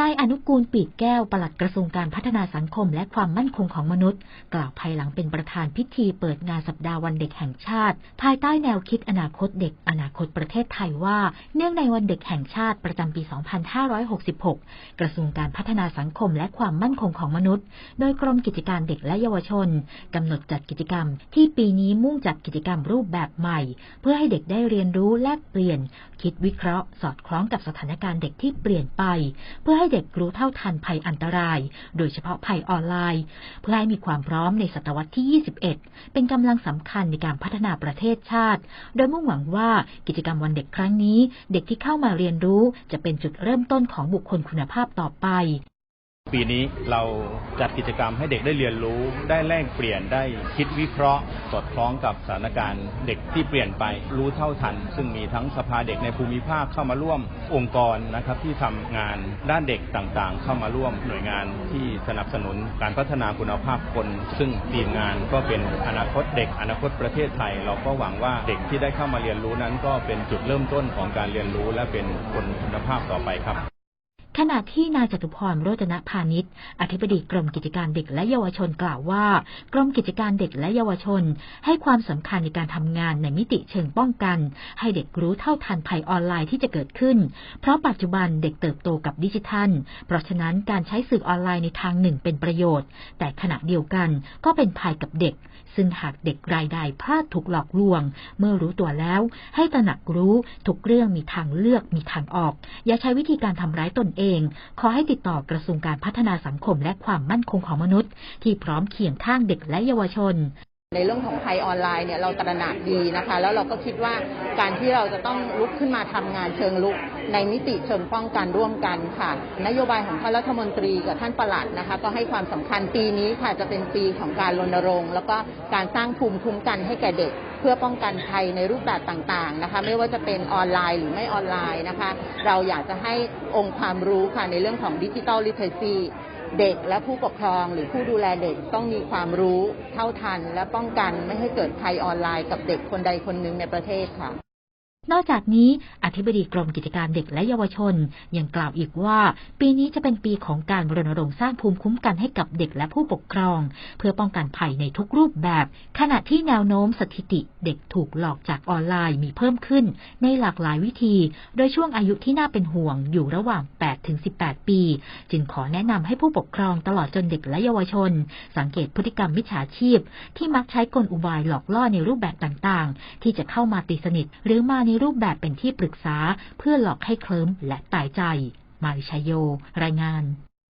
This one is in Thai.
นายอนุกูลปีกแก้วปลัดกระทรวงการพัฒนาสังคม และความมั่นคงของมนุษย์ กล่าวภายหลังเป็นประธานพิธีเปิดงานสัปดาห์วันเด็กแห่งชาติ ภายใต้แนวคิดอนาคตเด็กอนาคตประเทศไทยว่า เนื่องในวันเด็กแห่งชาติประจำปี 2566 กระทรวงการพัฒนาสังคมและความมั่นคงของมนุษย์ โดยกรมกิจการเด็กและเยาวชนกำหนดจัดกิจกรรม ที่ปีนี้มุ่งจัดกิจกรรมรูปแบบใหม่ เพื่อให้เด็กได้เรียนรู้แลกเปลี่ยน คิดวิเคราะห์ สอดคล้องกับสถานการณ์เด็กที่เปลี่ยนไป เพื่อใให้เด็กรู้เท่าทันภัยอันตราย โดยเฉพาะภัยออนไลน์ เพื่อให้มีความพร้อมในศตวรรษที่ 21 เป็นกำลังสำคัญในการพัฒนาประเทศชาติ โดยมุ่งหวังว่ากิจกรรมวันเด็กครั้งนี้ เด็กที่เข้ามาเรียนรู้จะเป็นจุดเริ่มต้นของบุคคลคุณภาพต่อไป ปีนี้เราจัดกิจกรรมให้เด็กได้เรียนรู้ ได้แลกเปลี่ยนได้คิดวิเคราะห์ สอดคล้องกับสถานการณ์เด็กที่เปลี่ยนไปรู้เท่าทัน ซึ่งมีทั้งสภาเด็กในภูมิภาคเข้ามาร่วมองค์กรนะครับที่ทำงานด้านเด็กต่างๆ เข้ามาร่วมหน่วยงานที่สนับสนุนการพัฒนาคุณภาพคน ซึ่งทีมงานก็เป็นอนาคตเด็ก อนาคตประเทศไทย เราก็หวังว่าเด็กที่ได้เข้ามาเรียนรู้นั้น ก็เป็นจุดเริ่มต้นของการเรียนรู้ และเป็นคนคุณภาพต่อไปครับ ขณะที่นายจตุพรโรจนพาณิชย์ อธิบดีกรมกิจการเด็กและเยาวชนกล่าวว่า กรมกิจการเด็กและเยาวชน ให้ความสำคัญในการทำงานในมิติเชิงป้องกัน ให้เด็กรู้เท่าทันภัยออนไลน์ที่จะเกิดขึ้น เพราะปัจจุบันเด็กเติบโตกับดิจิทัล เพราะฉะนั้นการใช้สื่อออนไลน์ในทางหนึ่งเป็นประโยชน์ แต่ขณะเดียวกันก็เป็นภัยกับเด็ก ซึ่งหากเด็กรายใดพลาดถูกหลอกลวง เมื่อรู้ตัวแล้ว ให้ตระหนักรู้ทุกเรื่องมีทางเลือกมีทางออก อย่าใช้วิธีการทำร้ายตนเองขอให้ติดต่อกระทรวงการพัฒนาสังคมและความมั่นคงของมนุษย์ ที่พร้อมเคียงข้างเด็กและเยาวชนในเรื่องของภัยออนไลน์เนี่ยเราตระหนักดีนะคะ แล้วเราก็คิดว่าการที่เราจะต้องลุกขึ้นมาทำงานเชิงลุก ในมิติเชิงป้องกันร่วมกันค่ะ นโยบายของท่านรัฐมนตรีกับท่านประหลัดนะคะ ก็ให้ความสำคัญปีนี้ค่ะจะเป็นปีของการรณรงค์ แล้วก็การสร้างภูมิคุ้มกันให้แก่เด็ก พื่อป้องกันภัยในรูปแบบต่างๆนะคะ ไม่ว่าจะเป็นออนไลน์หรือไม่ออนไลน์นะคะ เราอยากจะให้องค์ความรู้ค่ะในเรื่องของดิจิทัลลิเทซีเด็กและผู้ปกครองหรือผู้ดูแลเด็กต้องมีความรู้เท่าทัน และป้องกันไม่ให้เกิดภัยออนไลน์กับเด็กคนใดคนหนึ่งในประเทศค่ะ นอกจากนี้อธิบดีกรมกิจการเด็กและเยาวชน ยังกล่าวอีกว่า ปีนี้จะเป็นปีของการรณรงค์สร้างภูมิคุ้มกันให้กับเด็กและผู้ปกครอง เพื่อป้องกันภัยในทุกรูปแบบ ขณะที่แนวโน้มสถิติเด็กถูกหลอกจากออนไลน์มีเพิ่มขึ้น ในหลากหลายวิธี โดยช่วงอายุที่น่าเป็นห่วงอยู่ระหว่าง 8-18 ปี จึงขอแนะนำให้ผู้ปกครองตลอดจนเด็กและเยาวชน สังเกตพฤติกรรมมิจฉาชีพ ที่มักใช้กลอุบายหลอกล่อในรูปแบบต่างๆ ที่จะเข้ามาตีสนิทหรือมาในรูปแบบเป็นที่ปรึกษาเพื่อหลอกให้เคลิ้มและตายใจ มาริชยโย รายงาน